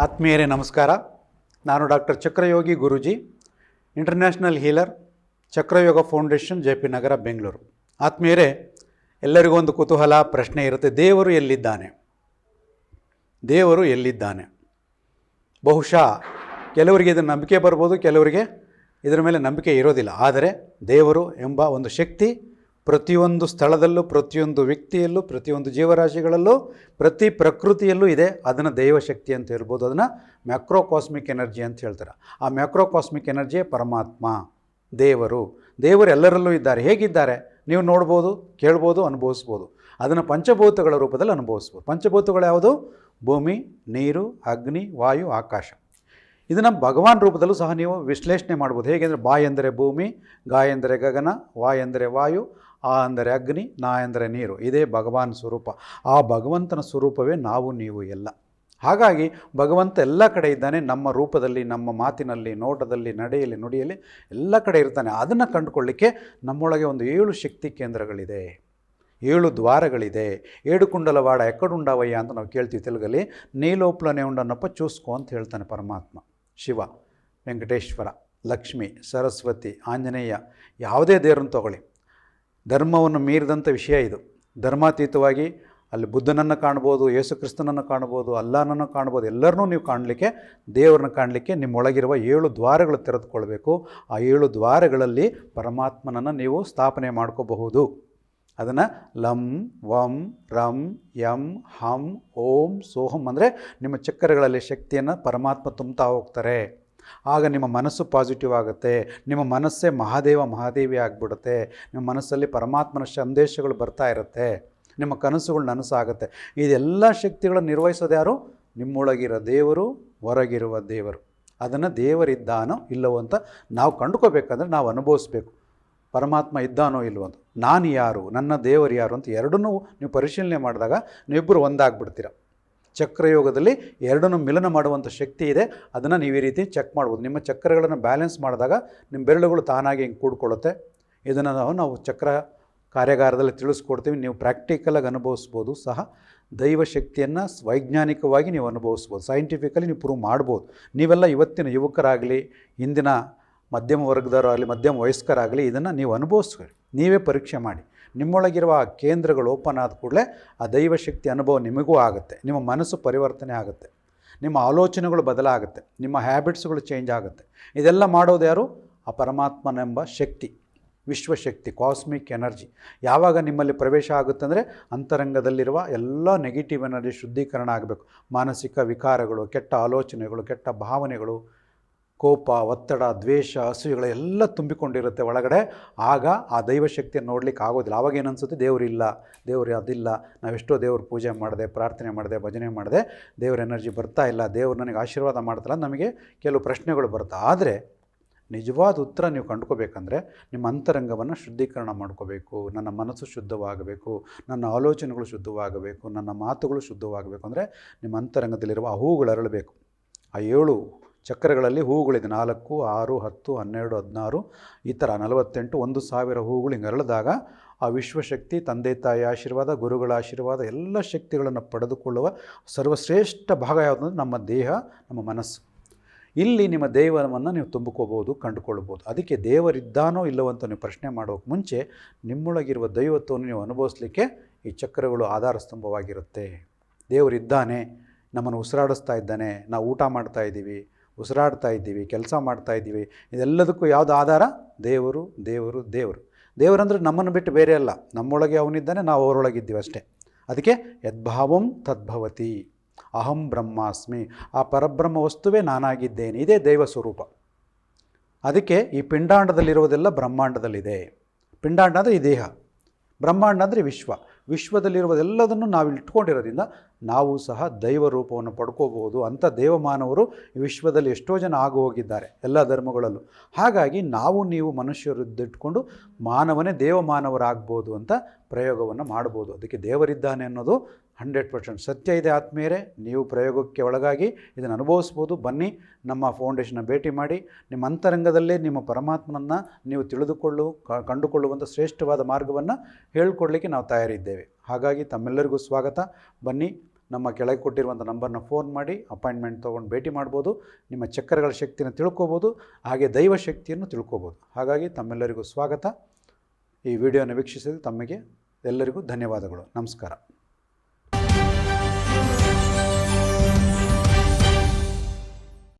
ಆತ್ಮೀಯರೇ ನಮಸ್ಕಾರ. ನಾನು doctor Chakrayogi Guruji, international healer, Chakrayoga foundation, J P Nagar, Bengaluru. ಆತ್ಮೀಯರೇ, ಎಲ್ಲರಿಗೂ ಒಂದು ಕುತೂಹಲ, ಪ್ರಶ್ನೆ ಇರುತ್ತೆ. ದೇವರು ಎಲ್ಲಿದ್ದಾನೆ? ದೇವರು ಎಲ್ಲಿದ್ದಾನೆ? ಬಹುಶಃ ಕೆಲವರಿಗೆ ಇದರ ನಂಬಿಕೆ ಬರ್ಬೋದು, ಕೆಲವರಿಗೆ ಇದರ ಮೇಲೆ ನಂಬಿಕೆ ಇರೋದಿಲ್ಲ. ಆದರೆ ದೇವರು ಎಂಬ ಒಂದು ಶಕ್ತಿ ಪ್ರತಿಯೊಂದು ಸ್ಥಳದಲ್ಲೂ, ಪ್ರತಿಯೊಂದು ವ್ಯಕ್ತಿಯಲ್ಲೂ, ಪ್ರತಿಯೊಂದು ಜೀವರಾಶಿಗಳಲ್ಲೂ, ಪ್ರತಿ ಪ್ರಕೃತಿಯಲ್ಲೂ ಇದೆ. ಅದನ್ನು ದೈವಶಕ್ತಿ ಅಂತ ಹೇಳ್ಬೋದು. ಅದನ್ನು ಮ್ಯಾಕ್ರೋಕಾಸ್ಮಿಕ್ ಎನರ್ಜಿ ಅಂತ ಹೇಳ್ತಾರೆ. ಆ ಮ್ಯಾಕ್ರೋಕಾಸ್ಮಿಕ್ ಎನರ್ಜಿಯೇ ಪರಮಾತ್ಮ, ದೇವರು. ದೇವರು ಎಲ್ಲರಲ್ಲೂ ಇದ್ದಾರೆ. ಹೇಗಿದ್ದಾರೆ? ನೀವು ನೋಡ್ಬೋದು, ಕೇಳ್ಬೋದು, ಅನುಭವಿಸ್ಬೋದು. ಅದನ್ನು ಪಂಚಭೂತಗಳ ರೂಪದಲ್ಲಿ ಅನುಭವಿಸ್ಬೋದು. ಪಂಚಭೂತಗಳು ಯಾವುದು? ಭೂಮಿ, ನೀರು, ಅಗ್ನಿ, ವಾಯು, ಆಕಾಶ. ಇದನ್ನು ಭಗವಾನ್ ರೂಪದಲ್ಲೂ ಸಹ ನೀವು ವಿಶ್ಲೇಷಣೆ ಮಾಡ್ಬೋದು. ಹೇಗೆಂದರೆ ಬಾ ಎಂದರೆ ಭೂಮಿ, ಗಾಯ ಎಂದರೆ ಗಗನ, ವಾ ಎಂದರೆ ವಾಯು ಆ ಅಂದರೆ ಅಗ್ನಿ, ನಾ ಅಂದರೆ ನೀರು. ಇದೇ ಭಗವಾನ್ ಸ್ವರೂಪ. ಆ ಭಗವಂತನ ಸ್ವರೂಪವೇ ನಾವು, ನೀವು, ಎಲ್ಲ. ಹಾಗಾಗಿ ಭಗವಂತ ಎಲ್ಲ ಕಡೆ ಇದ್ದಾನೆ, ನಮ್ಮ ರೂಪದಲ್ಲಿ, ನಮ್ಮ ಮಾತಿನಲ್ಲಿ, ನೋಟದಲ್ಲಿ ನಡೆಯಲಿ ನುಡಿಯಲಿ ಎಲ್ಲ ಕಡೆ ಇರ್ತಾನೆ. ಅದನ್ನು ಕಂಡುಕೊಳ್ಳಿಕ್ಕೆ ನಮ್ಮೊಳಗೆ ಒಂದು ಏಳು ಶಕ್ತಿ ಕೇಂದ್ರಗಳಿದೆ. ಏಳು ದ್ವಾರಗಳಿದೆ. ಏಡು ಕುಂಡಲವಾಡ ಎಕ್ಕಡುಂಡವಯ್ಯ ಅಂತ ನಾವು ಕೇಳ್ತೀವಿ ತೆಲುಗಲ್ಲಿ. ನೀಲೋಪ್ಲನೆ ಉಂಡನ್ನಪ್ಪ ಚೂಸ್ಕೋ ಅಂತ ಹೇಳ್ತಾನೆ ಪರಮಾತ್ಮ. ಶಿವ, ವೆಂಕಟೇಶ್ವರ, ಲಕ್ಷ್ಮಿ, ಸರಸ್ವತಿ, ಆಂಜನೇಯ, ಯಾವುದೇ ದೇವರನ್ನು ತಗೊಳ್ಳಿ. ಧರ್ಮವನ್ನು ಮೀರಿದಂಥ ವಿಷಯ ಇದು. ಧರ್ಮಾತೀತವಾಗಿ ಅಲ್ಲಿ ಬುದ್ಧನನ್ನು ಕಾಣ್ಬೋದು, ಯೇಸುಕ್ರಿಸ್ತನನ್ನು ಕಾಣ್ಬೋದು ಅಲ್ಲಾನನ್ನು ಕಾಣ್ಬೋದು, ಎಲ್ಲರನ್ನೂ ನೀವು ಕಾಣಲಿಕ್ಕೆ, ದೇವರನ್ನ ಕಾಣಲಿಕ್ಕೆ ನಿಮ್ಮೊಳಗಿರುವ ಏಳು ದ್ವಾರಗಳು ತೆರೆದುಕೊಳ್ಬೇಕು. ಆ ಏಳು ದ್ವಾರಗಳಲ್ಲಿ ಪರಮಾತ್ಮನನ್ನು ನೀವು ಸ್ಥಾಪನೆ ಮಾಡ್ಕೋಬಹುದು. ಅದನ್ನು ಲಂ, ವಂ, ರಂ, ಯಂ, ಹಂ, ಓಂ, ಸೋಹಂ, ಅಂದರೆ ನಿಮ್ಮ ಚಕ್ರಗಳಲ್ಲಿ ಶಕ್ತಿಯನ್ನು ಪರಮಾತ್ಮ ತುಂಬ್ತಾ ಹೋಗ್ತಾರೆ. ಆಗ ನಿಮ್ಮ ಮನಸ್ಸು ಪಾಸಿಟಿವ್ ಆಗುತ್ತೆ, ನಿಮ್ಮ ಮನಸ್ಸೇ ಮಹಾದೇವ, ಮಹಾದೇವಿ ಆಗಿಬಿಡುತ್ತೆ, ನಿಮ್ಮ ಮನಸ್ಸಲ್ಲಿ ಪರಮಾತ್ಮನ ಸಂದೇಶಗಳು ಬರ್ತಾ ಇರುತ್ತೆ, ನಿಮ್ಮ ಕನಸುಗಳು ನನಸಾಗುತ್ತೆ. ಇದೆಲ್ಲ ಶಕ್ತಿಗಳನ್ನು ನಿರ್ವಹಿಸೋದು ಯಾರು? ನಿಮ್ಮೊಳಗಿರೋ ದೇವರು, ಹೊರಗಿರುವ ದೇವರು. ಅದನ್ನು ದೇವರಿದ್ದಾನೋ ಇಲ್ಲವೋ ಅಂತ ನಾವು ಕಂಡುಕೋಬೇಕಂದ್ರೆ ನಾವು ಅನುಭವಿಸ್ಬೇಕು. ಪರಮಾತ್ಮ ಇದ್ದಾನೋ ಇಲ್ಲವೋ ಅಂತ. ನಾನು ಯಾರು? ನನ್ನ ದೇವರು ಯಾರು? ಅಂತ ಎರಡನ್ನೂ ನೀವು ಪರಿಶೀಲನೆ ಮಾಡಿದಾಗ ನೀವಿಬ್ಬರು ಒಂದಾಗ್ಬಿಡ್ತೀರ. ಚಕ್ರಯೋಗದಲ್ಲಿ ಎರಡನ್ನು ಮಿಲನ ಮಾಡುವಂಥ ಶಕ್ತಿ ಇದೆ. ಅದನ್ನು ನೀವು ಈ ರೀತಿ ಚೆಕ್ ಮಾಡ್ಬೋದು. ನಿಮ್ಮ ಚಕ್ರಗಳನ್ನು ಬ್ಯಾಲೆನ್ಸ್ ಮಾಡಿದಾಗ ನಿಮ್ಮ ಬೆರಳುಗಳು ತಾನಾಗಿ ಹಿಂಗೆ ಕೂಡ್ಕೊಳ್ಳುತ್ತೆ. ಇದನ್ನು ನಾವು ನಾವು ಚಕ್ರ ಕಾರ್ಯಾಗಾರದಲ್ಲಿ ತಿಳಿಸ್ಕೊಡ್ತೀವಿ. ನೀವು ಪ್ರಾಕ್ಟಿಕಲಾಗಿ ಅನುಭವಿಸ್ಬೋದು ಸಹ. ದೈವ ಶಕ್ತಿಯನ್ನು ವೈಜ್ಞಾನಿಕವಾಗಿ ನೀವು ಅನುಭವಿಸ್ಬೋದು. ಸೈಂಟಿಫಿಕಲಿ ನೀವು ಪ್ರೂವ್ ಮಾಡ್ಬೋದು. ನೀವೆಲ್ಲ ಇವತ್ತಿನ ಯುವಕರಾಗಲಿ ಇಂದಿನ ಮಧ್ಯಮ ವರ್ಗದವರಾಗಲಿ, ಮಧ್ಯಮ ವಯಸ್ಕರಾಗಲಿ ಇದನ್ನು ನೀವು ಅನುಭವಿಸ್ಕೊಳ್ಳಿ ನೀವೇ ಪರೀಕ್ಷೆ ಮಾಡಿ. ನಿಮ್ಮೊಳಗಿರುವ ಆ ಕೇಂದ್ರಗಳು ಓಪನ್ ಆದ ಕೂಡಲೇ ಆ ದೈವಶಕ್ತಿ ಅನುಭವ ನಿಮಗೂ ಆಗುತ್ತೆ. ನಿಮ್ಮ ಮನಸ್ಸು ಪರಿವರ್ತನೆ ಆಗುತ್ತೆ. ನಿಮ್ಮ ಆಲೋಚನೆಗಳು ಬದಲಾಗುತ್ತೆ. ನಿಮ್ಮ ಹ್ಯಾಬಿಟ್ಸ್ಗಳು ಚೇಂಜ್ ಆಗುತ್ತೆ. ಇದೆಲ್ಲ ಮಾಡೋದು ಯಾರು? ಆ ಪರಮಾತ್ಮನೆಂಬ ಶಕ್ತಿ. ವಿಶ್ವಶಕ್ತಿ ಕಾಸ್ಮಿಕ್ ಎನರ್ಜಿ ಯಾವಾಗ ನಿಮ್ಮಲ್ಲಿ ಪ್ರವೇಶ ಆಗುತ್ತೆ ಅಂದರೆ ಅಂತರಂಗದಲ್ಲಿರುವ ಎಲ್ಲ ನೆಗೆಟಿವ್ ಎನರ್ಜಿ ಶುದ್ಧೀಕರಣ ಆಗಬೇಕು. ಮಾನಸಿಕ ವಿಕಾರಗಳು, ಕೆಟ್ಟ ಆಲೋಚನೆಗಳು, ಕೆಟ್ಟ ಭಾವನೆಗಳು ಕೋಪ, ಒತ್ತಡ, ದ್ವೇಷ ಅಸೂಯೆಗಳೆಲ್ಲ ತುಂಬಿಕೊಂಡಿರುತ್ತೆ ಒಳಗಡೆ. ಆಗ ಆ ದೈವಶಕ್ತಿಯನ್ನು ನೋಡಲಿಕ್ಕೆ ಆಗೋದಿಲ್ಲ. ಆವಾಗ ಏನನ್ಸುತ್ತೆ? ದೇವರಿಲ್ಲ. ದೇವರು ಅದಿಲ್ಲ. ನಾವೆಷ್ಟೋ ದೇವ್ರ ಪೂಜೆ ಮಾಡಿದೆ, ಪ್ರಾರ್ಥನೆ ಮಾಡಿದೆ, ಭಜನೆ ಮಾಡಿದೆ ದೇವ್ರ ಎನರ್ಜಿ ಬರ್ತಾ ಇಲ್ಲ. ದೇವ್ರು ನನಗೆ ಆಶೀರ್ವಾದ ಮಾಡ್ತಲ್ಲ ನಮಗೆ ಕೆಲವು ಪ್ರಶ್ನೆಗಳು ಬರ್ತಾ. ಆದರೆ ನಿಜವಾದ ಉತ್ತರ ನೀವು ಕಂಡ್ಕೋಬೇಕಂದ್ರೆ ನಿಮ್ಮ ಅಂತರಂಗವನ್ನು ಶುದ್ಧೀಕರಣ ಮಾಡ್ಕೋಬೇಕು. ನನ್ನ ಮನಸ್ಸು ಶುದ್ಧವಾಗಬೇಕು. ನನ್ನ ಆಲೋಚನೆಗಳು ಶುದ್ಧವಾಗಬೇಕು. ನನ್ನ ಮಾತುಗಳು ಶುದ್ಧವಾಗಬೇಕು. ಅಂದರೆ ನಿಮ್ಮ ಅಂತರಂಗದಲ್ಲಿರುವ ಹೂಗಳು ಅರಳಬೇಕು. ಆ ಏಳು ಚಕ್ರಗಳಲ್ಲಿ ಹೂಗಳಿದೆ ನಾಲ್ಕು, ಆರು, ಹತ್ತು, ಹನ್ನೆರಡು, ಹದಿನಾರು, ಈ ಥರ ನಲವತ್ತೆಂಟು, ಒಂದು ಸಾವಿರ ಹೂಗಳು ಹಿಂಗೆ ಅರಳಿದಾಗ ಆ ವಿಶ್ವಶಕ್ತಿ, ತಂದೆ, ತಾಯಿ ಆಶೀರ್ವಾದ, ಗುರುಗಳ ಆಶೀರ್ವಾದ ಎಲ್ಲ ಶಕ್ತಿಗಳನ್ನು ಪಡೆದುಕೊಳ್ಳುವ ಸರ್ವಶ್ರೇಷ್ಠ ಭಾಗ ಯಾವುದು ಅಂದರೆ ನಮ್ಮ ದೇಹ, ನಮ್ಮ ಮನಸ್ಸು. ಇಲ್ಲಿ ನಿಮ್ಮ ದೇವರವನ್ನು ನೀವು ತುಂಬಿಕೋಬೋದು ಕಂಡುಕೊಳ್ಬೋದು ಅದಕ್ಕೆ ದೇವರಿದ್ದಾನೋ ಇಲ್ಲವೋ ಅಂತ ನೀವು ಪ್ರಶ್ನೆ ಮಾಡೋಕ್ಕೆ ಮುಂಚೆ ನಿಮ್ಮೊಳಗಿರುವ ದೈವತ್ವವನ್ನು ನೀವು ಅನುಭವಿಸ್ಲಿಕ್ಕೆ ಈ ಚಕ್ರಗಳು ಆಧಾರ ಸ್ತಂಭವಾಗಿರುತ್ತೆ ದೇವರಿದ್ದಾನೆ, ನಮ್ಮನ್ನು ಉಸಿರಾಡಿಸ್ತಾ ಇದ್ದಾನೆ, ನಾವು ಊಟ ಮಾಡ್ತಾ ಇದ್ದೀವಿ ಉಸಿರಾಡ್ತಾ ಇದ್ದೀವಿ, ಕೆಲಸ ಮಾಡ್ತಾ ಇದ್ದೀವಿ. ಇದೆಲ್ಲದಕ್ಕೂ ಯಾವುದು ಆಧಾರ? ದೇವರು ದೇವರು ದೇವರು. ದೇವರಂದರೆ ನಮ್ಮನ್ನು ಬಿಟ್ಟು ಬೇರೆ ಅಲ್ಲ. ನಮ್ಮೊಳಗೆ ಅವನಿದ್ದಾನೆ, ನಾವು ಅವರೊಳಗಿದ್ದೀವಿ ಅಷ್ಟೇ. ಅದಕ್ಕೆ ಯದ್ಭಾವಂ ತದ್ಭವತಿ. ಅಹಂ ಬ್ರಹ್ಮಾಸ್ಮಿ. ಆ ಪರಬ್ರಹ್ಮ ವಸ್ತುವೇ ನಾನಾಗಿದ್ದೇನೆ. ಇದೇ ದೈವ ಸ್ವರೂಪ. ಅದಕ್ಕೆ ಈ ಪಿಂಡಾಂಡದಲ್ಲಿರುವುದೆಲ್ಲ ಬ್ರಹ್ಮಾಂಡದಲ್ಲಿದೆ. ಪಿಂಡಾಂಡ ಅಂದರೆ ಈ ದೇಹ. ಬ್ರಹ್ಮಾಂಡ ಅಂದರೆ ವಿಶ್ವ. ವಿಶ್ವದಲ್ಲಿರುವುದೆಲ್ಲದನ್ನು ನಾವು ಇಟ್ಕೊಂಡಿರೋದ್ರಿಂದ ನಾವು ಸಹ ದೈವ ರೂಪವನ್ನು ಪಡ್ಕೋಬಹುದು ಅಂಥ ದೇವಮಾನವರು ವಿಶ್ವದಲ್ಲಿ ಎಷ್ಟೋ ಜನ ಆಗು ಹೋಗಿದ್ದಾರೆ ಎಲ್ಲ ಧರ್ಮಗಳಲ್ಲೂ. ಹಾಗಾಗಿ ನಾವು ನೀವು ಮನುಷ್ಯರದ್ದಿಟ್ಕೊಂಡು ಮಾನವನೇ ದೇವಮಾನವರಾಗ್ಬೋದು ಅಂತ ಪ್ರಯೋಗವನ್ನು ಮಾಡ್ಬೋದು. ಅದಕ್ಕೆ ದೇವರಿದ್ದಾನೆ ಅನ್ನೋದು ಹಂಡ್ರೆಡ್ ಪರ್ಸೆಂಟ್ ಸತ್ಯ ಇದೆ ಆತ್ಮೀಯರೇ. ನೀವು ಪ್ರಯೋಗಕ್ಕೆ ಒಳಗಾಗಿ ಇದನ್ನು ಅನುಭವಿಸ್ಬೋದು. ಬನ್ನಿ, ನಮ್ಮ ಫೌಂಡೇಶನ್ನ ಭೇಟಿ ಮಾಡಿ, ನಿಮ್ಮ ಅಂತರಂಗದಲ್ಲೇ ನಿಮ್ಮ ಪರಮಾತ್ಮನನ್ನು ನೀವು ತಿಳಿದುಕೊಳ್ಳು ಕಂಡುಕೊಳ್ಳುವಂಥ ಶ್ರೇಷ್ಠವಾದ ಮಾರ್ಗವನ್ನು ಹೇಳ್ಕೊಡ್ಲಿಕ್ಕೆ ನಾವು ತಯಾರಿದ್ದೇವೆ. ಹಾಗಾಗಿ ತಮ್ಮೆಲ್ಲರಿಗೂ ಸ್ವಾಗತ. ಬನ್ನಿ ನಮ್ಮ ಕೆಳಗೆ ಕೊಟ್ಟಿರುವಂಥ ನಂಬರ್ನ ಫೋನ್ ಮಾಡಿ, ಅಪಾಯಿಂಟ್ಮೆಂಟ್ ತೊಗೊಂಡು ಭೇಟಿ ಮಾಡ್ಬೋದು, ನಿಮ್ಮ ಚಕ್ರಗಳ ಶಕ್ತಿಯನ್ನು ತಿಳ್ಕೋಬೋದು, ಹಾಗೆ ದೈವ ಶಕ್ತಿಯನ್ನು ತಿಳ್ಕೋಬೋದು. ಹಾಗಾಗಿ ತಮ್ಮೆಲ್ಲರಿಗೂ ಸ್ವಾಗತ. ಈ ವಿಡಿಯೋನ ವೀಕ್ಷಿಸಿದ ತಮಗೆ ಎಲ್ಲರಿಗೂ ಧನ್ಯವಾದಗಳು. ನಮಸ್ಕಾರ.